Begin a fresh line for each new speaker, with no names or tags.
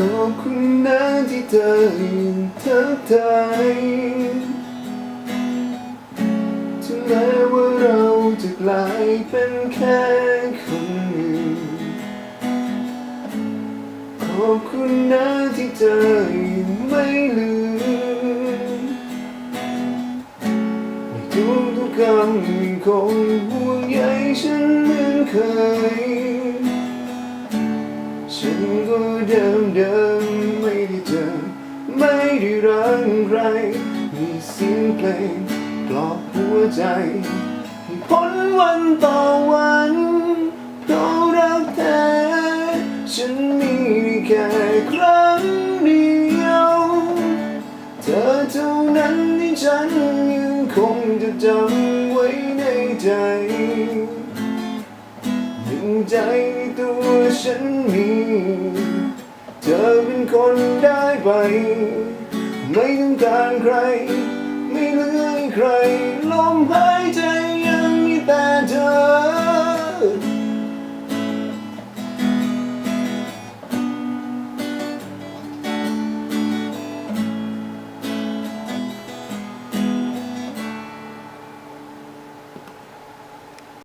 ขอบคุณนะที่เธอยังทักทายถึงแม้ว่าเราจะกลายเป็นแค่คนหนึ่งขอบคุณนะที่เธอยังไม่ลืมในทุกทุกๆคำยังคงห่วงใยฉันเหมือนเคย ฉันก็เดิมเดิมไม่ได้เจอ ไม่ได้รักใครมีเสียงเพลงปลอบหัวใจให้พ้นวันต่อวันเพราะรักแท้ฉันมีแค่ครั้งเดียว เธอเท่านั้นที่ฉันยังคงจะจำไว้ในใจ ใจตัวฉันมี เธอเป็นคนได้ไป ไม่ต้องการใคร ไม่เหลือให้ใครลมหาย